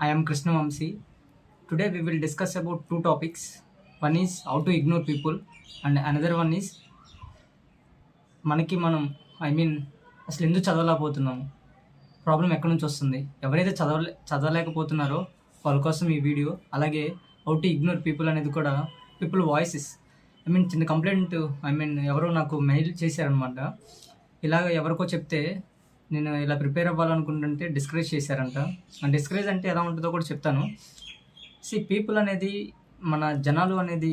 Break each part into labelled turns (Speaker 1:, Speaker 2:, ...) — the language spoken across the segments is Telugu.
Speaker 1: I am Krishna Vamsi. Today we will discuss about two topics. One is how to ignore people, and another one is మనకి మనం ఐ మీన్ అసలు ఎందుకు చదవలేకపోతున్నాము ప్రాబ్లం ఎక్కడి నుంచి వస్తుంది ఎవరైతే చదవలే చదవలేకపోతున్నారో వాళ్ళ కోసం ఈ వీడియో అలాగే హౌ టు ఇగ్నోర్ పీపుల్ అనేది కూడా పీపుల్ వాయిసెస్ ఐ మీన్ చిన్న కంప్లైంట్ ఐ మీన్ ఎవరో నాకు మెయిల్ చేశారనమాట ఇలాగ ఎవరికో చెప్తే నేను ఇలా ప్రిపేర్ అవ్వాలనుకుంటుంటే డిస్కరేజ్ చేశారంట. ఆ డిస్కరేజ్ అంటే ఎలా ఉంటుందో కూడా చెప్తాను. సి పీపుల్ అనేది మన జనాలు అనేది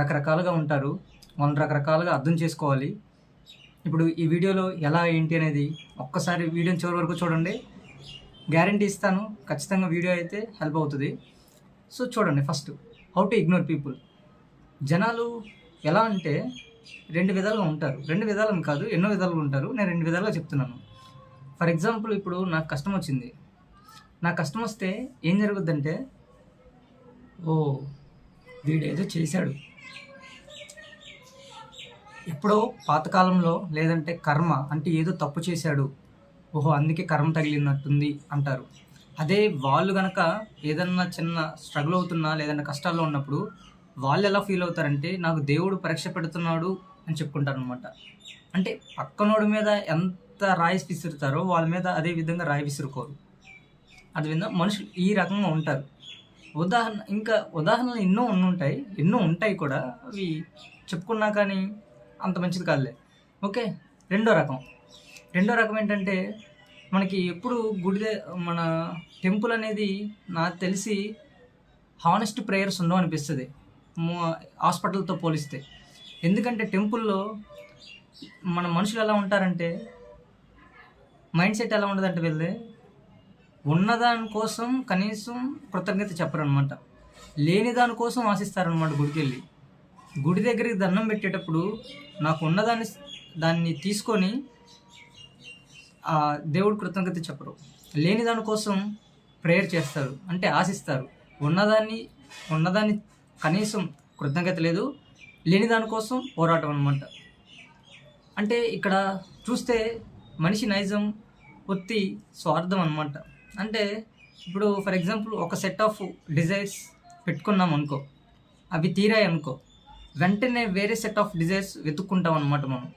Speaker 1: రకరకాలుగా ఉంటారు. వాళ్ళని రకరకాలుగా అర్థం చేసుకోవాలి. ఇప్పుడు ఈ వీడియోలో ఎలా ఏంటి అనేది ఒక్కసారి వీడియోని చివరి వరకు చూడండి. గ్యారంటీ ఇస్తాను ఖచ్చితంగా వీడియో అయితే హెల్ప్ అవుతుంది. సో చూడండి first how to ignore people జనాలు ఎలా అంటే రెండు విధాలుగా ఉంటారు. రెండు విధాలను కాదు ఎన్నో విధాలుగా ఉంటారు. నేను రెండు విధాలుగా చెప్తున్నాను. ఫర్ ఎగ్జాంపుల్ ఇప్పుడు నాకు కష్టం వచ్చింది. నాకు కష్టం వస్తే ఏం జరుగుద్దంటే ఓ వీడేదో చేశాడు. ఎప్పుడో పాతకాలంలో లేదంటే కర్మ అంటే ఏదో తప్పు చేశాడు. ఓహో అందుకే కర్మ తగిలినట్టుంది అంటారు. అదే వాళ్ళు గనక ఏదన్నా చిన్న స్ట్రగుల్ అవుతున్నా లేదన్నా కష్టాల్లో ఉన్నప్పుడు వాళ్ళు ఎలా ఫీల్ అవుతారంటే నాకు దేవుడు పరీక్ష పెడుతున్నాడు అని చెప్పుకుంటారు అనమాట అంటే పక్కనోడి మీద ఎంత ఎంత రాయి విసురుతారో వాళ్ళ మీద అదే విధంగా రాయి విసురుకోరు. అదేవిధంగా మనుషులు ఈ రకంగా ఉంటారు. ఉదాహరణ ఇంకా ఉదాహరణలు ఎన్నో ఉంటాయి ఎన్నో ఉంటాయి కూడా. అవి చెప్పుకున్నా కానీ అంత మంచిది కాదులే. ఓకే రెండో రకం. రెండో రకం ఏంటంటే మనకి ఎప్పుడు గుడి మన టెంపుల్ అనేది నాకు తెలిసి హానెస్ట్ ప్రేయర్స్ ఉండవు అనిపిస్తుంది. హాస్పిటల్తో పోలిస్తే. ఎందుకంటే టెంపుల్లో మన మనుషులు ఎలా ఉంటారంటే మైండ్ సెట్ ఎలా ఉండదంటే వెళ్ళే ఉన్నదాని కోసం కనీసం కృతజ్ఞత చెప్పరనమాట లేని దానికోసం ఆశిస్తారనమాట గుడికి వెళ్ళి గుడి దగ్గరికి దండం పెట్టేటప్పుడు నాకు ఉన్నదాన్ని దాన్ని తీసుకొని ఆ దేవుడు కృతజ్ఞత చెప్పరు. లేని దానికోసం ప్రేయర్ చేస్తారు. అంటే ఆశిస్తారు. ఉన్నదాన్ని ఉన్నదాన్ని కనీసం కృతజ్ఞత లేదు లేని దానికోసం పోరాటం అనమాట అంటే ఇక్కడ చూస్తే మనిషి నైజం ఒత్తి స్వార్థం అనమాట అంటే ఇప్పుడు ఫర్ ఎగ్జాంపుల్ ఒక సెట్ ఆఫ్ డిజైర్స్ పెట్టుకున్నాం అనుకో అవి తీరాయి అనుకో వెంటనే వేరే సెట్ ఆఫ్ డిజైర్స్ వెతుక్కుంటాం అనమాట మనం.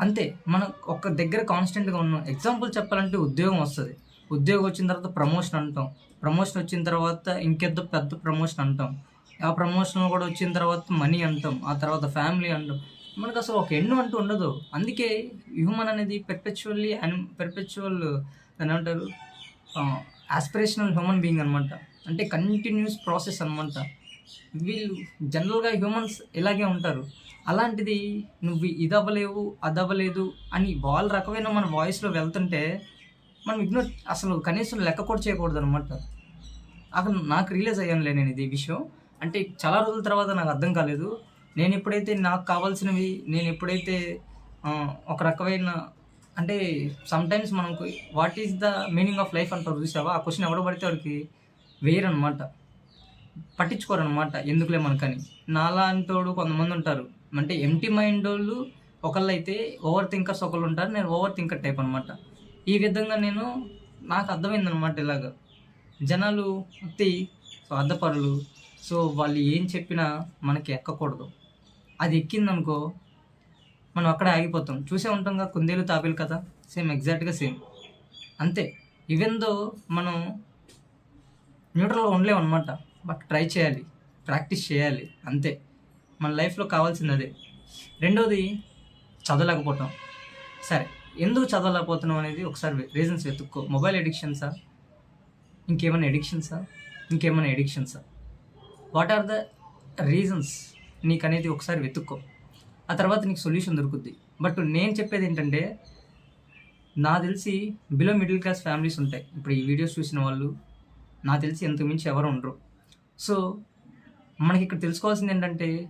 Speaker 1: అంతే మనం ఒక దగ్గర కాన్స్టెంట్గా ఉన్నాం ఎగ్జాంపుల్ చెప్పాలంటే ఉద్యోగం వస్తుంది. ఉద్యోగం వచ్చిన తర్వాత ప్రమోషన్ అంటాం. ప్రమోషన్ వచ్చిన తర్వాత ఇంకెద్దో పెద్ద ప్రమోషన్ అంటాం. ఆ ప్రమోషన్ కూడా వచ్చిన తర్వాత మనీ అంటాం. ఆ తర్వాత ఫ్యామిలీ అంటాం. మనకు అసలు ఒక ఎన్ను అంటూ ఉండదు. అందుకే హ్యూమన్ అనేది పెర్పెచువల్లీ అండ్ పెర్పెచువల్ అంటారు ఆస్పిరేషనల్ హ్యూమన్ బీయింగ్ అనమాట అంటే కంటిన్యూస్ ప్రాసెస్ అనమాట వీళ్ళు జనరల్గా హ్యూమన్స్ ఇలాగే ఉంటారు. అలాంటిది నువ్వు ఇది అవ్వలేవు అది అవ్వలేదు అని వాళ్ళ రకమైన మన వాయిస్లో వెళ్తుంటే మనం ఇగ్నోర్ అసలు కనీసం లెక్క కూడా చేయకూడదు అనమాట అక్కడ నాకు రియలైజ్ అయ్యానులే నేను ఇది విషయం. అంటే చాలా రోజుల తర్వాత నాకు అర్థం కాలేదు. నేను ఎప్పుడైతే నాకు కావాల్సినవి నేను ఎప్పుడైతే ఒక రకమైన అంటే సమ్టైమ్స్ మనకు what is the meaning of life అంటారు చూసావా? ఆ క్వశ్చన్ ఎవడో పడితే వాడికి వేయరనమాట పట్టించుకోరనమాట ఎందుకులే మనకని. నాలాంటోడు కొంతమంది ఉంటారు. అంటే ఎంటీ మైండ్ వాళ్ళు ఒకళ్ళు అయితే ఓవర్ థింకర్స్ ఒకళ్ళు ఉంటారు. నేను ఓవర్ థింకర్ టైప్ అనమాట ఈ విధంగా నేను నాకు అర్థమైందనమాట ఇలాగ. జనాలు అతి స్వార్థపరులు సో వాళ్ళు ఏం చెప్పినా మనకి ఎక్కకూడదు. అది ఎక్కిందనుకో మనం అక్కడ ఆగిపోతాం. చూసే ఉంటాం కదా కుందేలు తాబేలు కదా? సేమ్ ఎగ్జాక్ట్గా సేమ్ అంతే. ఈవెన్ దో మనం న్యూట్రల్లో ఉండలేము అనమాట బట్ ట్రై చేయాలి. ప్రాక్టీస్ చేయాలి. అంతే. మన లైఫ్లో కావాల్సింది అదే. రెండోది చదవలేకపోవటం. సరే ఎందుకు చదవలేకపోతున్నాం అనేది ఒకసారి రీజన్స్ వెతుక్కో. మొబైల్ ఎడిక్షన్సా ఇంకేమైనా ఎడిక్షన్సా ఇంకేమైనా ఎడిక్షన్సా వాట్ ఆర్ ద రీజన్స్ నీకు అనేది ఒకసారి వెతుక్కో. ఆ తర్వాత నీకు సొల్యూషన్ దొరుకుద్ది. బట్ నేను చెప్పేది ఏంటంటే నా తెలిసి బిలో మిడిల్ క్లాస్ ఫ్యామిలీస్ ఉంటాయి. ఇప్పుడు ఈ వీడియోస్ చూసిన వాళ్ళు నాకు తెలిసి ఎంతకు మించి ఎవరు ఉండరు. సో మనకి ఇక్కడ తెలుసుకోవాల్సింది ఏంటంటే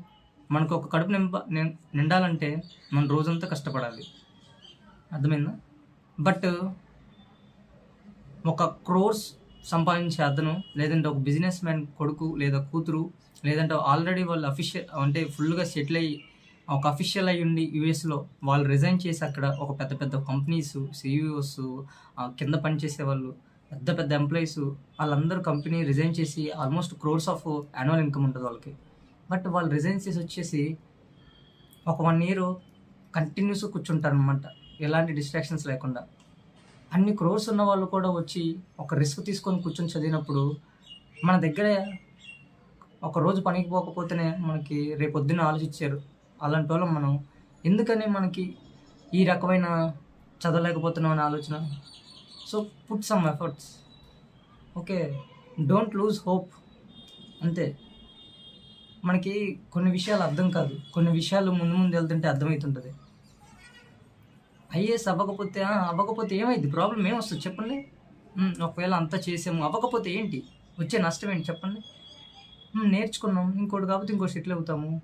Speaker 1: మనకు ఒక కడుపు నింప నిం- నిండాలంటే మనం రోజంతా కష్టపడాలి. అర్థమైందా? బట్ ఒక క్రోర్స్ సంపాదించే అతను లేదంటే ఒక బిజినెస్ మ్యాన్ కొడుకు లేదా కూతురు లేదంటే ఆల్రెడీ వాళ్ళు అఫీషియల్ అంటే ఫుల్గా సెటిల్ అయ్యి ఒక అఫీషియల్ అయ్యి ఉండి యూఎస్లో వాళ్ళు రిజైన్ చేసి అక్కడ ఒక పెద్ద పెద్ద కంపెనీస్ సిఇఓస్ కింద పనిచేసే వాళ్ళు పెద్ద పెద్ద ఎంప్లాయీస్ వాళ్ళందరూ కంపెనీ రిజైన్ చేసి almost crores of annual income ఉంటుంది వాళ్ళకి. బట్ వాళ్ళు రిజైన్ చేసి వచ్చేసి ఒక వన్ ఇయర్ కంటిన్యూస్ కూర్చుంటారు అనమాట ఎలాంటి డిస్ట్రాక్షన్స్ లేకుండా. అన్ని క్రోర్స్ ఉన్న వాళ్ళు కూడా వచ్చి ఒక రిస్క్ తీసుకొని కూర్చొని చదివినప్పుడు మన దగ్గర ఒక రోజు పనికి పోకపోతేనే మనకి రేపొద్దున ఆలోచించారు. అలాంటి వాళ్ళం మనం. ఎందుకని మనకి ఈ రకమైన చదవలేకపోతున్నాం అనే ఆలోచన? So put some efforts okay? Don't lose hope అంతే. మనకి కొన్ని విషయాలు అర్థం కాదు. కొన్ని విషయాలు ముందు ముందు వెళ్తుంటే అర్థమవుతుంటుంది. ఐఏఎస్ అవ్వకపోతే అవ్వకపోతే ఏమైంది? ప్రాబ్లం ఏమొస్తుంది? చెప్పండి. ఒకవేళ అంతా చేసాము అవ్వకపోతే ఏంటి? వచ్చే నష్టం ఏంటి? చెప్పండి. నేర్చుకున్నాం. ఇంకోటి కాకపోతే ఇంకోటి సెటిల్ అవుతాము.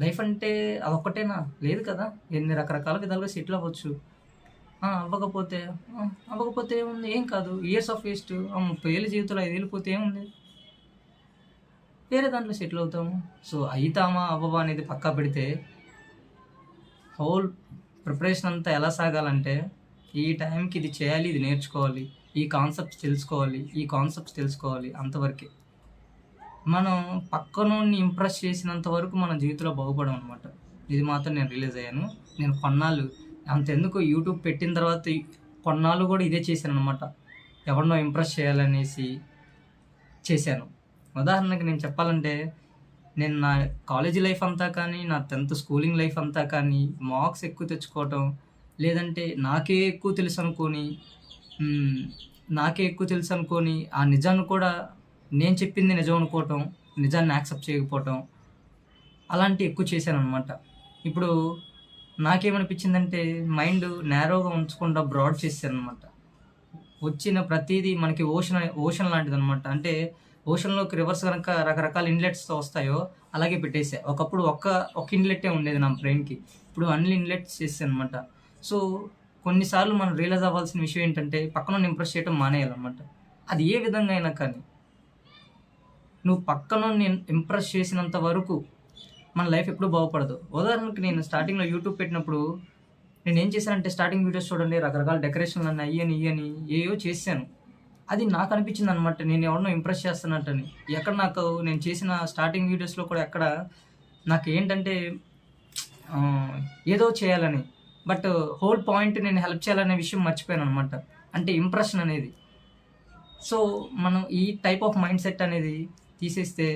Speaker 1: లైఫ్ అంటే అదొక్కటేనా లేదు కదా. ఎన్ని రకరకాల విధాలుగా సెటిల్ అవ్వచ్చు. అవ్వకపోతే అవ్వకపోతే ఏముంది? ఏం కాదు. ఇయర్స్ ఆఫ్ వేస్ట్ ముప్పై ఏళ్ళ జీవితంలో ఐదు ఏళ్ళు పోతే ఏముంది? వేరే దాంట్లో సెటిల్ అవుతాము. సో అయితామా? అవ్వవా? అనేది పక్కా పెడితే హోల్ ప్రిపరేషన్ అంతా ఎలా సాగాలంటే ఈ టైంకి ఇది చేయాలి ఇది నేర్చుకోవాలి ఈ కాన్సెప్ట్స్ తెలుసుకోవాలి ఈ కాన్సెప్ట్స్ తెలుసుకోవాలి అంతవరకే. మనం పక్కనోడిని ఇంప్రెస్ చేసినంత వరకు మన జీవితంలో బాగుపడం అనమాట ఇది మాత్రం నేను రిలీజ్ అయ్యాను. నేను కొన్నాళ్ళు అంతెందుకు యూట్యూబ్ పెట్టిన తర్వాత కొన్నాళ్ళు కూడా ఇదే చేశాను అనమాట ఎవరినో ఇంప్రెస్ చేయాలనేసి చేశాను. ఉదాహరణకి నేను చెప్పాలంటే నేను నా కాలేజీ లైఫ్ అంతా కానీ నా టెన్త్ స్కూలింగ్ లైఫ్ అంతా కానీ మార్క్స్ ఎక్కువ తెచ్చుకోవటం లేదంటే నాకే ఎక్కువ తెలుసు అనుకొని నాకే ఎక్కువ తెలుసు అనుకొని ఆ నిజాన్ని కూడా నేను చెప్పింది నిజం అనుకోవటం నిజాన్ని యాక్సెప్ట్ చేయకపోవటం అలాంటి ఎక్కువ చేశాను అనమాట ఇప్పుడు నాకేమనిపించిందంటే మైండ్ నేరోగా ఉంచకుండా బ్రాడ్ చేశాను అనమాట వచ్చిన ప్రతిదీ మనకి ఓషన్ ఓషన్ లాంటిది అనమాట అంటే ఓషన్లోకి రివర్స్ కనుక రకరకాల ఇన్లెట్స్ వస్తాయో అలాగే పెట్టేసా. ఒకప్పుడు ఒక్క ఒక ఇన్లెట్టే ఉండేది నా బ్రెయిన్కి. ఇప్పుడు అన్ని ఇన్లెట్స్ చేసాను అనమాట సో కొన్నిసార్లు మనం రియలైజ్ అవ్వాల్సిన విషయం ఏంటంటే పక్కన ఇంప్రెస్ చేయడం మానేయాలన్నమాట. అది ఏ విధంగా అయినా కానీ. నువ్వు పక్కన ఇంప్రెస్ చేసినంత వరకు మన లైఫ్ ఎప్పుడు బాగుపడదు. ఉదాహరణకి నేను స్టార్టింగ్లో యూట్యూబ్ పెట్టినప్పుడు నేను ఏం చేశానంటే స్టార్టింగ్ వీడియోస్ చూడండి రకరకాల డెకరేషన్లు అన్నీ అయ్యని ఇయ్యని ఏయో చేశాను. అది నాకు అనిపించింది అనమాట నేను ఎవరినో ఇంప్రెస్ చేస్తున్నట్టని. ఎక్కడ నాకు నేను చేసిన స్టార్టింగ్ వీడియోస్లో కూడా ఎక్కడ నాకు ఏంటంటే ఏదో చేయాలని. బట్ హోల్ పాయింట్ నేను హెల్ప్ చేయాలనే విషయం మర్చిపోయాను అనమాట అంటే ఇంప్రెషన్ అనేది. సో మనం ఈ టైప్ ఆఫ్ మైండ్ సెట్ అనేది తీసేస్తే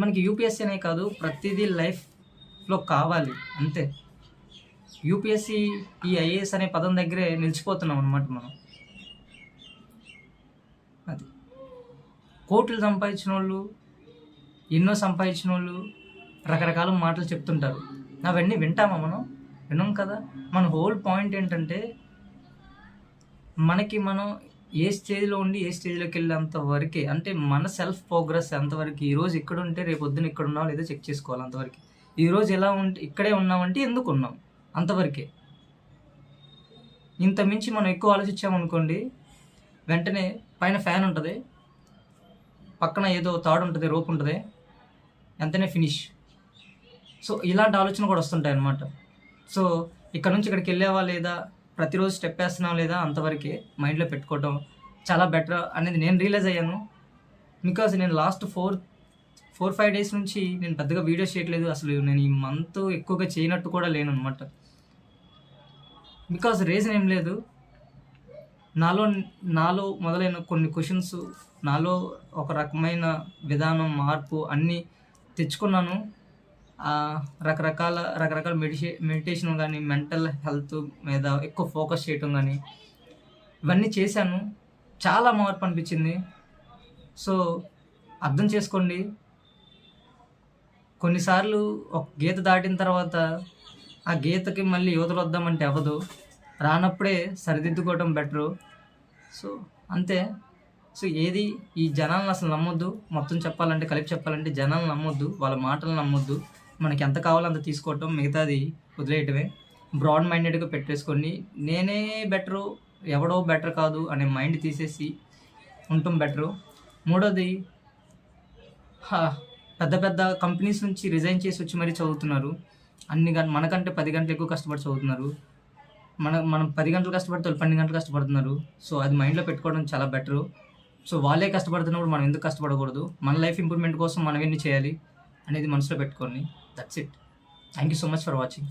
Speaker 1: మనకి యూపీఎస్సీ అనే కాదు ప్రతిదీ లైఫ్లో కావాలి. అంతే. యూపీఎస్సీ ఈ ఐఏఎస్ అనే పదం దగ్గరే నిలిచిపోతున్నాం అనమాట మనం. అది. కోట్లు సంపాదించిన వాళ్ళు ఎన్నో సంపాదించిన వాళ్ళు రకరకాల మాటలు చెప్తుంటారు. అవన్నీ వింటామా మనం? విన్నాం కదా. మన హోల్ పాయింట్ ఏంటంటే మనకి మనం ఏ స్టేజ్లో ఉండి ఏ స్టేజ్లోకి వెళ్ళేంత వరకే అంటే మన సెల్ఫ్ ప్రోగ్రెస్ అంతవరకు ఈ రోజు ఇక్కడ ఉంటే రేపు పొద్దున ఇక్కడ ఉన్నాం లేదో చెక్ చేసుకోవాలి అంతవరకు ఈరోజు ఎలా ఉంటే ఇక్కడే ఉన్నామంటే ఎందుకు ఉన్నాం అంతవరకే ఇంత మించి మనం ఎక్కువ ఆలోచించామనుకోండి వెంటనే పైన ఫ్యాన్ ఉంటుంది. పక్కన ఏదో తాడు ఉంటుంది రోప్ ఉంటుంది. ఎంతనే ఫినిష్ సో ఇలాంటి ఆలోచన కూడా వస్తుంటాయి అన్నమాట. సో ఇక్కడ నుంచి ఇక్కడికి వెళ్ళావా లేదా ప్రతిరోజు స్టెప్ వేస్తున్నావా లేదా అంతవరకే మైండ్లో పెట్టుకోవటం చాలా బెటర్ అనేది నేను రియలైజ్ అయ్యాను. బికాజ్ నేను last four four five days నుంచి నేను పెద్దగా వీడియోస్ చేయట్లేదు. అసలు నేను ఈ మంత్ ఎక్కువగా చేయనట్టు కూడా లేను అనమాట బికాజ్ రీజన్ ఏం లేదు. నాలో నాలో మొదలైన కొన్ని క్వశ్చన్స్ నాలో ఒక రకమైన విధానం మార్పు అన్నీ తెచ్చుకున్నాను. ఆ, రకరకాల రకరకాల మెడిషే మెడిటేషన్ కానీ మెంటల్ హెల్త్ మీద ఎక్కువ ఫోకస్ చేయటం కానీ ఇవన్నీ చేశాను. చాలా మార్పు అనిపించింది. సో అర్థం చేసుకోండి. కొన్నిసార్లు ఒక గీత దాటిన తర్వాత ఆ గీతకి మళ్ళీ యువతలు వద్దామంటే అవ్వదు. రానప్పుడే సరిదిద్దుకోవడం బెటరు. సో అంతే. సో ఏది ఈ జనాలను అసలు నమ్మొద్దు. మొత్తం చెప్పాలంటే కలిపి చెప్పాలంటే జనాలు నమ్మొద్దు. వాళ్ళ మాటలు నమ్మొద్దు. మనకి ఎంత కావాలో అంత తీసుకోవటం మిగతాది వదిలేయటమే. బ్రాడ్ మైండెడ్గా పెట్టేసుకొని నేనే బెటరు ఎవడో బెటర్ కాదు అనే మైండ్ తీసేసి ఉండటం బెటరు. మూడోది పెద్ద పెద్ద కంపెనీస్ నుంచి రిజైన్ చేసి వచ్చి మరీ చదువుతున్నారు. అన్ని గంట మనకంటే పది గంటలు ఎక్కువ కష్టపడి చదువుతున్నారు. మన మనం పది గంటలు కష్టపడితే పన్నెండు గంటలు కష్టపడుతున్నారు. సో అది మైండ్లో పెట్టుకోవడం చాలా బెటరు సో వాళ్ళే కష్టపడుతున్నప్పుడు మనం ఎందుకు కష్టపడకూడదు? మన లైఫ్ ఇంప్రూవ్మెంట్ కోసం మనం ఎన్ని చేయాలి అనేది మనసులో పెట్టుకోండి. That's it thank you so much for watching